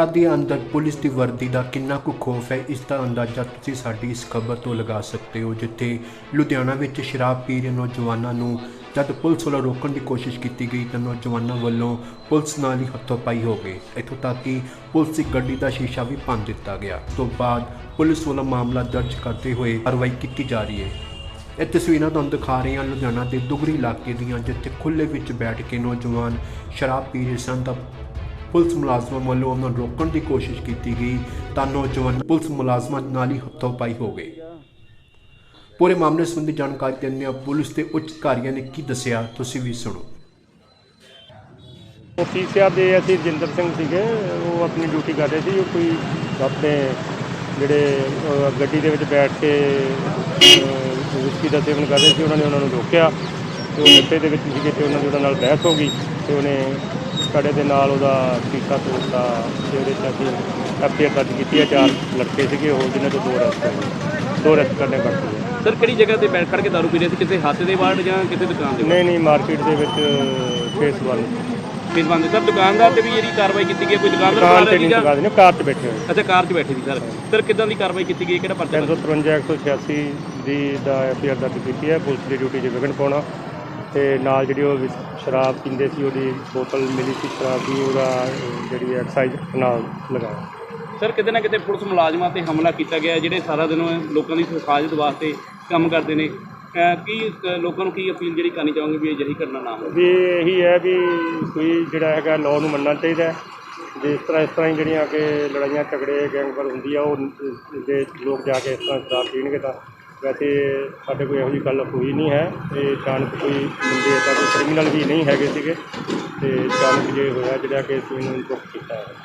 ਅਪਰਾਧੀਆਂ ਅੰਦਰ ਪੁਲਿਸ ਦੀ ਵਰਦੀ ਦਾ ਕਿੰਨਾ ਕੁ ਖੌਫ ਹੈ, ਇਸ ਦਾ ਅੰਦਾਜ਼ਾ ਤੁਸੀਂ ਸਾਡੀ ਇਸ ਖਬਰ ਤੋਂ ਲਗਾ ਸਕਦੇ ਹੋ, ਜਿੱਥੇ ਲੁਧਿਆਣਾ ਵਿੱਚ ਸ਼ਰਾਬ ਪੀ ਰਹੇ ਨੌਜਵਾਨਾਂ ਨੂੰ ਜਦ ਪੁਲਿਸ ਵੱਲੋਂ ਰੋਕਣ ਦੀ ਕੋਸ਼ਿਸ਼ ਕੀਤੀ ਗਈ ਤਾਂ ਨੌਜਵਾਨਾਂ ਵੱਲੋਂ ਪੁਲਿਸ ਨਾਲ ਹੀ ਹੱਥੋਂ-ਪਾਈ ਹੋ ਗਈ ਇੱਥੋਂ ਤੱਕ ਕਿ ਪੁਲਿਸ ਦੀ ਗੱਡੀ ਦਾ ਸ਼ੀਸ਼ਾ ਵੀ ਭੰਨ ਦਿੱਤਾ ਗਿਆ। ਉਸ ਤੋਂ ਬਾਅਦ ਪੁਲਿਸ ਵੱਲੋਂ ਮਾਮਲਾ ਦਰਜ ਕਰਦੇ ਹੋਏ ਕਾਰਵਾਈ ਕੀਤੀ ਜਾ ਰਹੀ ਹੈ। ਇਹ ਤਸਵੀਰਾਂ ਤੁਹਾਨੂੰ ਦਿਖਾ ਰਹੇ ਹਾਂ ਲੁਧਿਆਣਾ ਦੇ ਦੁਗਰੀ ਇਲਾਕੇ ਦੀਆਂ, ਜਿੱਥੇ ਖੁੱਲੇ ਵਿੱਚ ਬੈਠ ਕੇ ਨੌਜਵਾਨ ਸ਼ਰਾਬ ਪੀ ਰਹੇ ਸਨ ਤਾਂ ਪੁਲਿਸ ਮੁਲਾਜ਼ਮਾਂ ਵੱਲੋਂ ਉਹਨਾਂ ਨੂੰ ਰੋਕਣ ਦੀ ਕੋਸ਼ਿਸ਼ ਕੀਤੀ ਗਈ ਤਾਂ ਨੌਜਵਾਨ ਪੁਲਿਸ ਮੁਲਾਜ਼ਮਾਂ ਨਾਲ ਹੀ ਹੱਥੋਂ ਪਾਈ ਹੋ ਗਏ। ਪੂਰੇ ਮਾਮਲੇ ਸੰਬੰਧੀ ਜਾਣਕਾਰੀ ਦਿੰਦੇ ਹਾਂ ਪੁਲਿਸ ਦੇ ਉੱਚ ਅਧਿਕਾਰੀਆਂ ਨੇ ਕੀ ਦੱਸਿਆ, ਤੁਸੀਂ ਵੀ ਸੁਣੋ। ਮੁਖੀ ਦੇ ਅਸੀਂ ਜਿੰਦਰ ਸਿੰਘ ਸੀਗੇ, ਉਹ ਆਪਣੀ ਡਿਊਟੀ ਕਰ ਰਹੇ ਸੀ, ਉਹ ਕੋਈ ਆਪਣੇ ਜਿਹੜੇ ਗੱਡੀ ਦੇ ਵਿੱਚ ਬੈਠ ਕੇ ਵਿਸਕੀ ਦਾ ਸੇਵਨ ਕਰ ਰਹੇ ਸੀ, ਉਹਨਾਂ ਨੇ ਉਹਨਾਂ ਨੂੰ ਰੋਕਿਆ ਤੇ ਉਹ ਨੱਪੇ ਦੇ ਵਿੱਚ ਸੀਗੇ ਤੇ ਉਹਨਾਂ ਦੀ ਉਹਨਾਂ ਨਾਲ ਬਹਿਸ ਹੋ ਗਈ ਤੇ ਉਹਨੇ ਕੜੇ ਦੇ ਨਾਲ ਉਹਦਾ ਸ਼ੀਸ਼ਾ ਤੋੜਤਾ ਤੇ ਉਹਦੇ 'ਚ ਅਸੀਂ ਐਫਆਈਆਰ ਦਰਜ ਕੀਤੀ ਹੈ ਚਾਰ ਲੜਕੇ ਸੀਗੇ ਹੋਰ ਜਿਨ੍ਹਾਂ ਤੋਂ ਦੋ ਅਰੈਸਟ ਹੋ ਗਏ ਦੋ ਅਰੈਸਟ ਕਰਨੇ ਬਾਕੀ ਹੈ ਸਰ ਕਿਹੜੀ ਜਗ੍ਹਾ ਤੇ ਬੈਠ ਖੜ ਕੇ ਦਾਰੂ ਪੀ ਰਹੇ ਸੀ? ਕਿਸੇ ਹੱਥ ਦੇ ਵਾਰਡ ਜਾਂ ਕਿਸੇ ਦੁਕਾਨ ਦੇ ਨਹੀਂ ਨਹੀਂ ਮਾਰਕੀਟ ਦੇ ਵਿੱਚ ਫੇਸ 1 ਫੇਸ ਬੰਦ। ਸਰ ਦੁਕਾਨਦਾਰ ਤੇ ਵੀ ਜਿਹੜੀ ਕਾਰਵਾਈ ਕੀਤੀ ਗਈ ਕੋਈ ਦੁਕਾਨਦਾਰ ਦੁਕਾਨ ਤੇ ਨਹੀਂ ਦੁਕਾਨ ਨਹੀਂ ਕਾਰ 'ਤੇ ਬੈਠੇ ਹੋਏ। ਅੱਛਾ ਕਾਰ 'ਚ ਬੈਠੇ ਸੀ ਸਰ। ਸਰ ਕਿੱਦਾਂ ਦੀ ਕਾਰਵਾਈ ਕੀਤੀ ਗਈ? ਕਿਹੜਾ ਪਰਚਾ 353 186 ਦੀ ਦਾ ਐਫਆਈਆਰ ਦਰਜ ਕੀਤੀ ਹੈ। ਪੁਲਿਸ ਦੀ ਡਿਊਟੀ 'ਚ ਵਿਗਨ ਪਾਉਣਾ। ਤੇ ਨਾਲ ਜਿਹੜੀ ਉਹ ਸ਼ਰਾਬ ਪੀਂਦੇ ਸੀ ਉਹਦੀ ਬੋਤਲ ਮਿਲੀ ਸੀ ਸ਼ਰਾਬ ਦੀ ਉਹਦਾ ਜਿਹੜੀ ਐਕਸਾਈਜ਼ ਨਾਲ ਲਗਾਇਆ। ਸਰ ਕਿਤੇ ਨਾ ਕਿਤੇ ਪੁਲਿਸ ਮੁਲਾਜ਼ਮਾਂ ਤੇ ਹਮਲਾ ਕੀਤਾ ਗਿਆ ਜਿਹੜੇ ਸਾਰਾ ਦਿਨ ਲੋਕਾਂ ਦੀ ਹਿਫਾਜ਼ਤ ਵਾਸਤੇ ਕੰਮ ਕਰਦੇ ਨੇ। ਕੀ ਲੋਕਾਂ ਨੂੰ ਕੀ ਅਪੀਲ ਜਿਹੜੀ ਕਰਨੀ ਚਾਹੋਗੇ ਵੀ ਅਜਿਹੀ ਕਰਨਾ ਨਾ ਹੋਵੇ? ਵੀ ਇਹੀ ਹੈ ਵੀ ਕੋਈ ਜਿਹੜਾ ਹੈਗਾ ਲਾਅ ਨੂੰ ਮੰਨਣਾ ਚਾਹੀਦਾ ਹੈ। ਜਿਸ ਤਰ੍ਹਾਂ ਇਸ ਤਰ੍ਹਾਂ ਹੀ ਜਿਹੜੀਆਂ ਕਿ ਲੜਾਈਆਂ ਝਗੜੇ ਗੈਂਗਵਾਰ ਹੁੰਦੀ ਆ ਉਹ ਜੇ ਲੋਕ ਜਾ ਕੇ ਇਸ ਤਰ੍ਹਾਂ ਸ਼ਰਾਬ ਪੀਣਗੇ ਤਾਂ ਵੈਸੇ ਸਾਡੇ ਕੋਈ ਇਹੋ ਜਿਹੀ ਗੱਲ ਹੋਈ ਨਹੀਂ ਹੈ। ਤੇ ਅਚਾਨਕ ਕੋਈ ਮੁੰਡੇ ਤਾਂ ਕੋਈ ਕ੍ਰਿਮੀਨਲ ਵੀ ਨਹੀਂ ਹੈਗੇ ਸੀਗੇ। ਤੇ ਅਚਾਨਕ ਜੇ ਹੋਇਆ, ਜਿਹੜਾ ਕਿ ਅਸੀਂ ਇਹਨੂੰ ਬੁੱਕ ਕੀਤਾ ਹੈ।